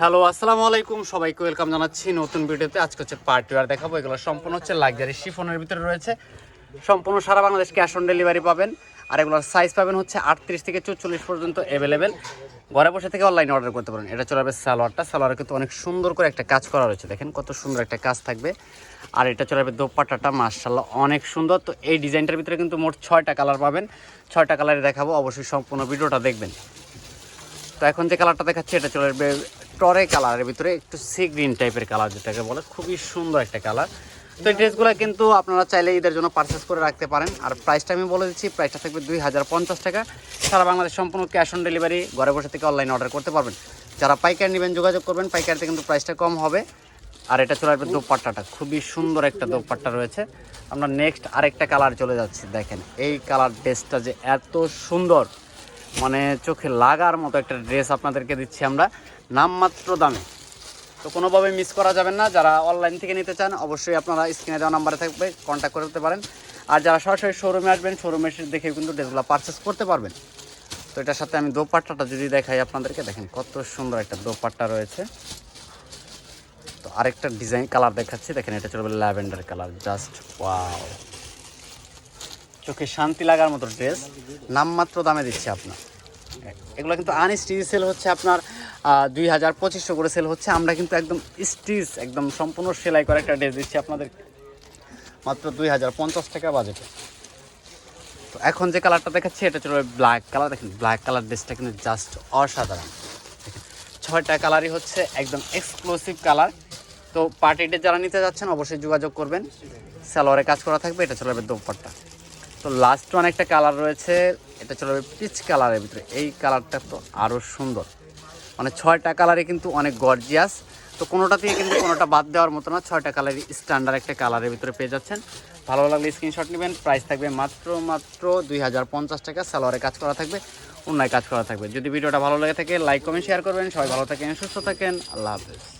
Hello আসসালামু আলাইকুম। সবাইকে ওয়েলকাম জানাচ্ছি নতুন ভিডিওতে। আজকে হচ্ছে পার্টি ওয়ার দেখাবো এগুলো সম্পূর্ণ হচ্ছে লাক্সারি শিফনের ভিতরে রয়েছে। সম্পূর্ণ সারা বাংলাদেশ ক্যাশ অন ডেলিভারি পাবেন। আর এগুলোর সাইজ পাবেন হচ্ছে আটত্রিশ থেকে চুচল্লিশ পর্যন্ত অ্যাভেলেবেল ঘরে বসে থেকে অনলাইনে অর্ডার করতে পারেন। এটা চলে যাবে সালোয়ারটা। সালোয়ারে কিন্তু অনেক সুন্দর করে একটা কাজ করা রয়েছে। দেখেন কত সুন্দর একটা কাজ থাকবে। আর এটা চলে যাবে দোপাট্টাটা। মার্শাল্লাহ অনেক সুন্দর। তো এই ডিজাইনটার ভিতরে কিন্তু মোট ছয়টা কালার পাবেন। ছয়টা কালারে দেখাবো। অবশ্যই সম্পূর্ণ ভিডিওটা দেখবেন। তো এখন যে কালারটা দেখাচ্ছি, এটা চলে আসবে টরে কালারের ভিতরে একটু সি গ্রিন টাইপের কালার যেটাকে বলে, খুবই সুন্দর একটা কালার। তো এই ড্রেসগুলো কিন্তু আপনারা চাইলে ঈদের জন্য পারচেস করে রাখতে পারেন। আর প্রাইসটা আমি বলে দিচ্ছি প্রাইসটা থাকবে দুই হাজার পঞ্চাশ টাকা। সারা বাংলাদেশ সম্পূর্ণ ক্যাশ অন ডেলিভারি ঘরে বসে থেকে অনলাইনে অর্ডার করতে পারবেন। যারা পাইকারি নেবেন, যোগাযোগ করবেন, পাইকারিতে কিন্তু প্রাইসটা কম হবে। আর এটা চলে আসবে দোপাট্টাটা, খুবই সুন্দর একটা দোপাট্টা রয়েছে। আমরা নেক্সট আরেকটা কালার চলে যাচ্ছি, দেখেন। এই কালার ড্রেসটা যে এত সুন্দর মানে চোখে লাগার মতো একটা ড্রেস আপনাদেরকে দিচ্ছি আমরা। নামমাত্র দামে। তো কোনোভাবে মিস করা যাবে না। যারা অনলাইন থেকে নিতে চান, অবশ্যই আপনারা স্ক্রিনে দেওয়া নাম্বারে থাকবে কন্ট্যাক্ট করতে পারেন। আর যারা সরাসরি শোরুমে আসবেন শোরুমে এসে দেখে কিন্তু ড্রেসগুলো পারচেস করতে পারবেন। তো এটার সাথে আমি দোপাট্টাটা যদি দেখাই আপনাদেরকে, দেখেন কত সুন্দর একটা দোপাট্টা রয়েছে। তো আরেকটা ডিজাইন কালার দেখাচ্ছি। দেখেন, এটা চলবে ল্যাভেন্ডার কালার জাস্ট ওয়াও চোখে শান্তি লাগার মতো ড্রেস নামমাত্র দামে দিচ্ছে আপনার। এগুলো কিন্তু আনস্টিচ সেল হচ্ছে আপনার দুই হাজার পঁচিশশো করে সেল হচ্ছে। আমরা কিন্তু একদম স্টিচ একদম সম্পূর্ণ সেলাই করা একটা ড্রেস দিচ্ছি আপনাদের। মাত্র দুই হাজার পঞ্চাশ টাকা বাজেটে তো এখন যে কালারটা দেখাচ্ছি, এটা চলবে ব্ল্যাক কালার দেখেন ব্ল্যাক কালার ড্রেসটা কিন্তু জাস্ট অসাধারণ। ছয়টা কালারই হচ্ছে একদম এক্সক্লুসিভ কালার তো পার্টিতে যারা নিতে যাচ্ছেন, অবশ্যই যোগাযোগ করবেন। সালোয়ারে কাজ করা থাকবে, এটা চলে যাবে দোপাট্টা। তো লাস্ট ওয়ান একটা কালার রয়েছে, এটা চলে যাবে পিচ কালারের ভিতরে। এই কালারটা তো আরও সুন্দর। মানে ছয়টা কালারে কিন্তু অনেক গর্জিয়াস তো কোনোটা থেকে কিন্তু কোনোটা বাদ দেওয়ার মতো না, ছয়টা কালারই স্ট্যান্ডার্ড একটা কালারের ভিতরে পেয়ে যাচ্ছেন। ভালো লাগলে স্ক্রিনশট নেবেন প্রাইস থাকবে মাত্র মাত্র দুই হাজার পঞ্চাশ টাকা। সালোয়ারে কাজ করা থাকবে, অন্যায় কাজ করা থাকবে। যদি ভিডিওটা ভালো লাগে থাকে লাইক কমেন্ট শেয়ার করবেন। সবাই ভালো থাকেন, সুস্থ থাকেন। আল্লাহ হাফেজ।